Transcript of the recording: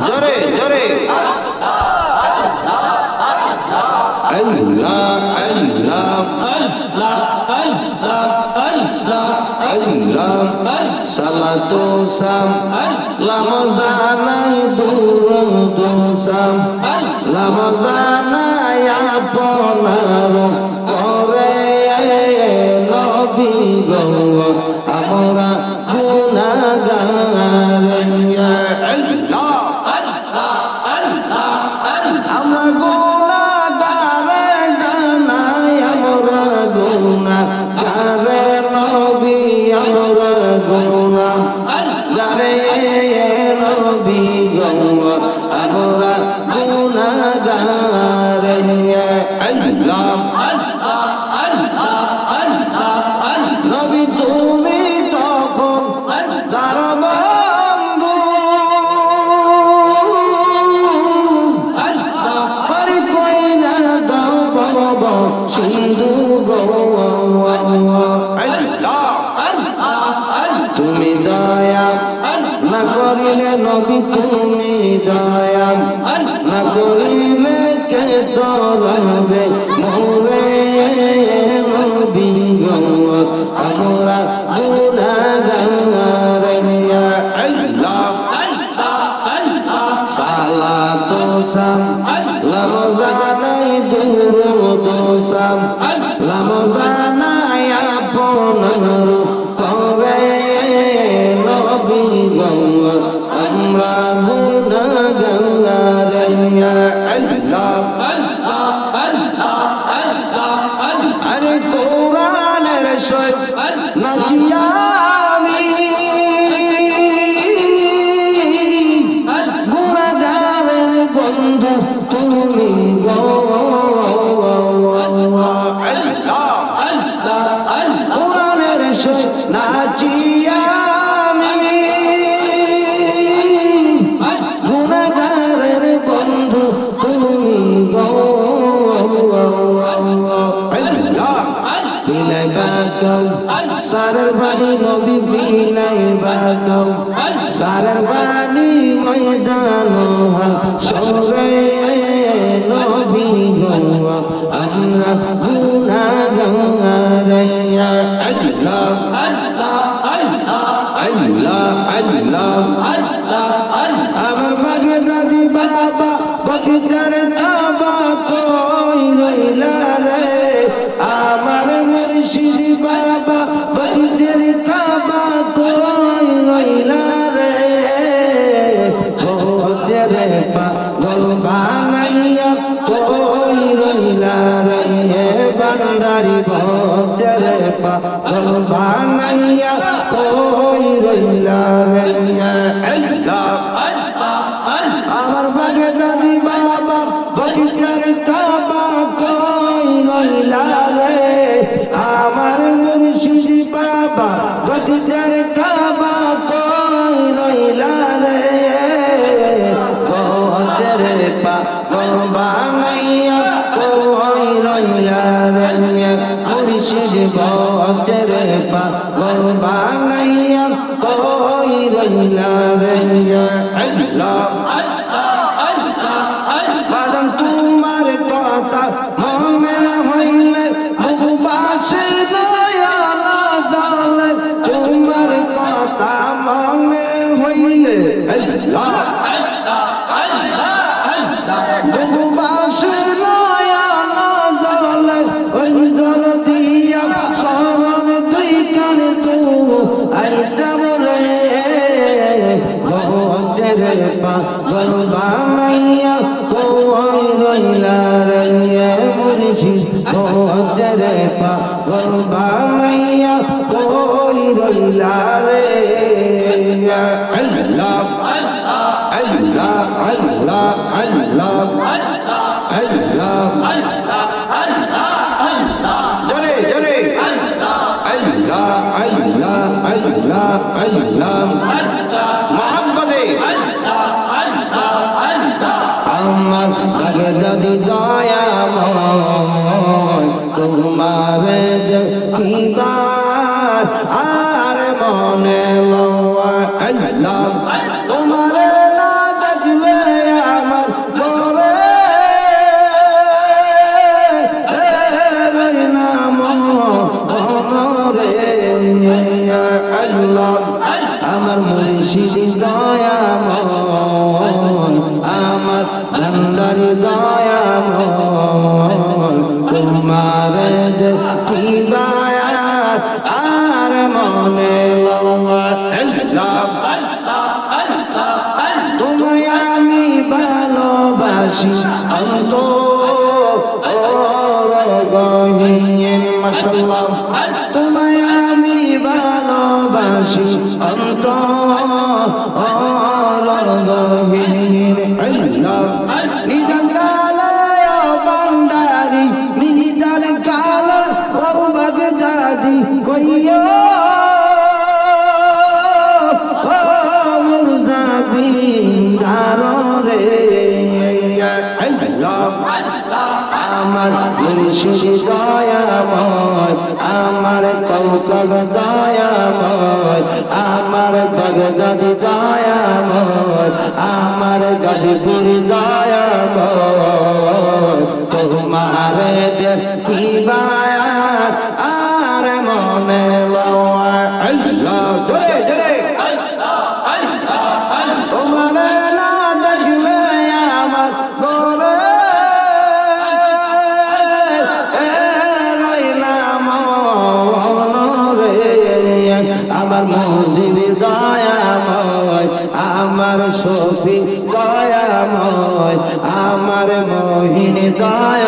জোরে জোরে সালাতু সাম লামজানাই দুরুদ সাম লামজানাই আপনার গো তুমি দয়া না করিলে নবী তুমি দয়া না করিলে কে তরবে সহিত সারের বাড়ি নবী বিলাই বাগাও সারের বাড়ি ময়দান সরে নবী গোয়া আমরা গুনা গঙ্গারাইয়া আল্লাহ আল্লাহ আল্লাহ আমার রইলা রে। তেরে পাগল বানাইয়া কই রইলা রে। বান্দারি ভক্তেরে পাগল বানাইয়া কই রইলা রে। কই পাগল বানাইয়া কই রইলা রে মুর্শিদ ভগতের পাগল বানাইয়া কই রইলা রে। আল্লাহ আল্লাহ আল্লাহ আল্লাহ আল্লাহ জোরে জোরে আল্লাহ আল্লাহ আল্লাহ আল্লাহ। আর মনে আল্লাহ। তোমায় আমি ভালোবাসি অন্ত মুর্শিদ দয়াময় আমার কৌকব দয়াময় আমার বগদাদ দয়াময় আমার গদপুর দয়াময় তোমার দেখিবায় আর মনে আল্লাহ। জোরে জোরে। শফি দয়াময় আমার মোহিনী দয়া